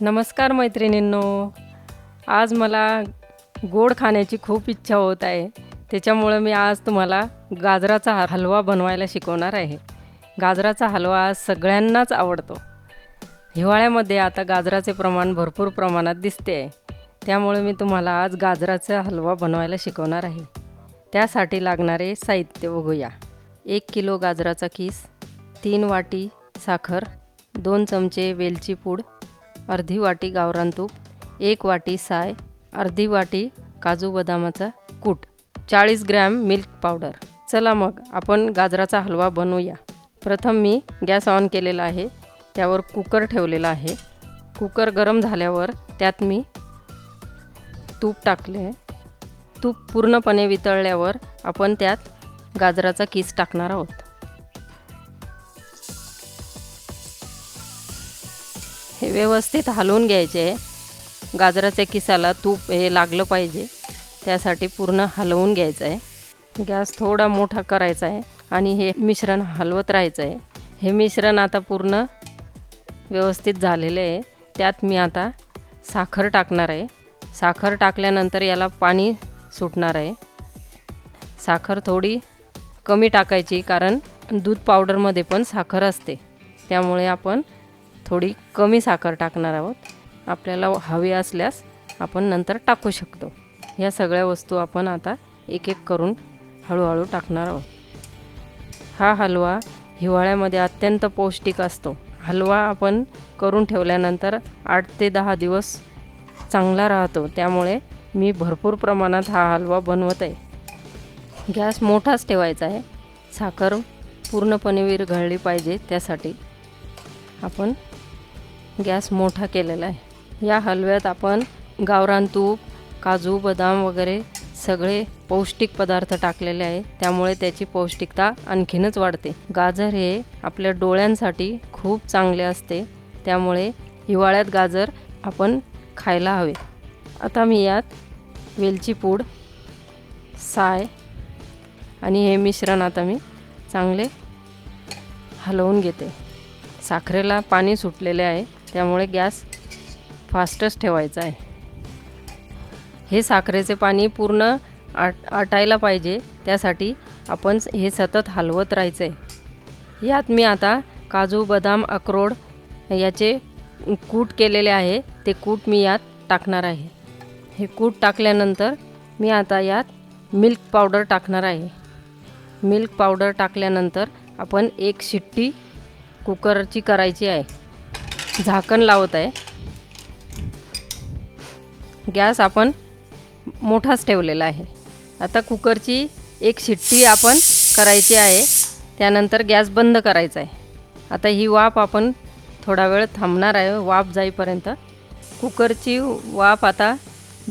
नमस्कार मैत्रिणींनो. आज मला गोड खाण्याची खूप इच्छा होत आहे. त्याच्यामुळं मी आज तुम्हाला गाजराचा हलवा बनवायला शिकवणार आहे. गाजराचा हलवा आज सगळ्यांनाच आवडतो. हिवाळ्यामध्ये आता गाजराचे प्रमाण भरपूर प्रमाणात दिसते आहे. त्यामुळे मी तुम्हाला आज गाजराचा हलवा बनवायला शिकवणार आहे. त्यासाठी लागणारे साहित्य बघूया. एक किलो गाजराचा किस तीन वाटी साखर दोन चमचे वेलची पूड अर्धी वाटी गावरान तूप एक वाटी साय अर्धी वाटी काजू बदामाचा कूट चाळीस ग्रॅम मिल्क पावडर. चला मग आपण गाजराचा हलवा बनवूया. प्रथम मी गॅस ऑन केलेला आहे त्यावर कुकर ठेवलेला आहे. कुकर गरम झाल्यावर त्यात मी तूप टाकले तूप पूर्णपणे वितळल्यावर आपण त्यात गाजराचा किस टाकणार आहोत. हे व्यवस्थित हलवून घ्यायचे आहे. गाजराच्या किसाला तूप हे लागलं पाहिजे. त्यासाठी पूर्ण हलवून घ्यायचं आहे. गॅस थोडा मोठा करायचा आहे आणि हे मिश्रण हलवत राहायचं आहे. हे मिश्रण आता पूर्ण व्यवस्थित झालेलं आहे. त्यात मी आता साखर टाकणार आहे. साखर टाकल्यानंतर याला पाणी सुटणार आहे. साखर थोडी कमी टाकायची कारण दूध पावडरमध्ये पण साखर असते. त्यामुळे आपण थोडी कमी साखर टाकणार आहोत. आपल्याला हवी असल्यास आपण नंतर टाकू शकतो. या सगळ्या वस्तू आपण आता एक एक करून हळूहळू टाकणार आहोत. हा हलवा हिवाळ्यामध्ये अत्यंत पौष्टिक असतो. हलवा आपण करून ठेवल्यानंतर आठ ते दहा दिवस चांगला राहतो. त्यामुळे मी भरपूर प्रमाणात हा हलवा बनवत आहे. गॅस मोठाच ठेवायचा आहे. साखर पूर्णपणे विरघळली पाहिजे त्यासाठी आपण गॅस मोठा केलेला आहे. या हलव्यात आपण गावरान तूप काजू बदाम वगैरे सगळे पौष्टिक पदार्थ टाकलेले आहे. त्यामुळे त्याची पौष्टिकता आणखीनच वाढते. गाजर हे आपल्या डोळ्यांसाठी खूप चांगले असते. त्यामुळे हिवाळ्यात गाजर आपण खायला हवे. आता मी यात वेलची पूड साय आणि हे मिश्रण आता मी चांगले हलवून घेते. साखरेला पाणी सुटलेले आहे. त्यामुळे गॅस फास्टच ठेवायचा आहे. हे साखरेचे पाणी पूर्ण आट आटायला पाहिजे. त्यासाठी आपण हे सतत हलवत राहायचं आहे यात मी आता काजू बदाम अक्रोड याचे कूट केलेले आहे. ते कूट मी यात टाकणार आहे. हे कूट टाकल्यानंतर मी आता यात मिल्क पावडर टाकणार आहे. मिल्क पावडर टाकल्यानंतर आपण एक शिट्टी कुकरची करायची आहे. झाकण लावत आहे. गॅस आपण मोठाच ठेवलेला आहे. आता कुकरची एक शिट्टी आपण करायची आहे. त्यानंतर गॅस बंद करायचा आहे. आता ही वाफ आपण थोडा वेळ थांबणार आहे. वाफ जाईपर्यंत. कुकरची वाफ आता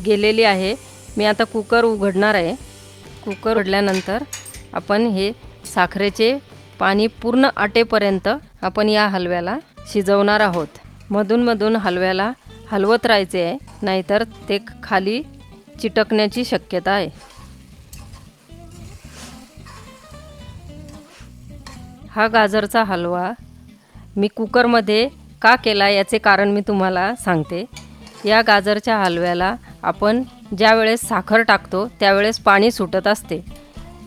गेलेली आहे. मी आता कुकर उघडणार आहे. कुकर उघडल्यानंतर आपण हे साखरेचे पाणी पूर्ण आटेपर्यंत आपण या हलव्याला शिजवणार आहोत. मधूनमधून हलव्याला हलवत राहायचे आहे नाहीतर ते खाली चिटकण्याची शक्यता आहे. हा गाजरचा हलवा मी कुकरमध्ये का केला याचे कारण मी तुम्हाला सांगते. या गाजरच्या हलव्याला आपण ज्या वेळेस साखर टाकतो त्यावेळेस पाणी सुटत असते.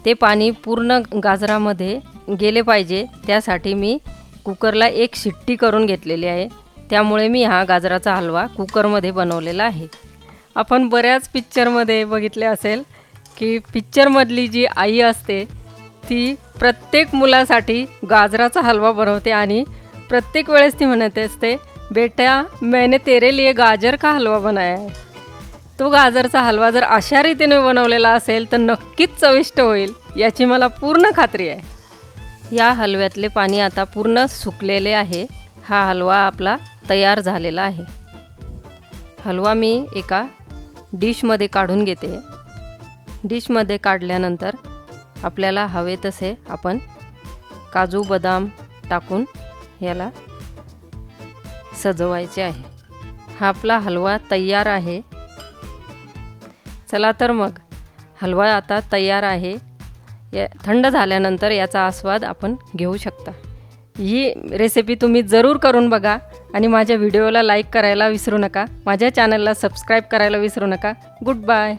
ते पाणी पूर्ण गाजरामध्ये गेले पाहिजे त्यासाठी मी कुकरला एक शिट्टी करून घेतलेली आहे. त्यामुळे मी हा गाजराचा हलवा कुकरमध्ये बनवलेला आहे. आपण बऱ्याच पिक्चरमध्ये बघितले असेल की पिक्चरमधली जी आई असते ती प्रत्येक मुलासाठी गाजराचा हलवा बनवते आणि प्रत्येक वेळेस ती म्हणत असते बेटा मैंने तेरे लिए गाजर का हलवा बनाया है. तो गाजरचा हलवा जर अशा रीतीने बनवलेला असेल तर नक्कीच चविष्ट होईल याची मला पूर्ण खात्री आहे. या हलव्यातले पाणी आता पूर्ण सुकलेले आहे. हा हलवा आपला तयार झालेला आहे. हलवा मी एका डिशमध्ये काढून घेते. डिशमध्ये काढल्यानंतर आपल्याला हवे तसे आपण काजू बदाम टाकून याला सजवायचे आहे. हा आपला हलवा तयार आहे. चला तर मग हलवा आता तयार आहे. या थंड झाल्यानंतर याचा आस्वाद आपण घेऊ शकता. ही रेसिपी तुम्ही जरूर करून बघा आणि माझ्या व्हिडिओला लाईक करायला विसरू नका. माझ्या चॅनलला सबस्क्राईब करायला विसरू नका. Good bye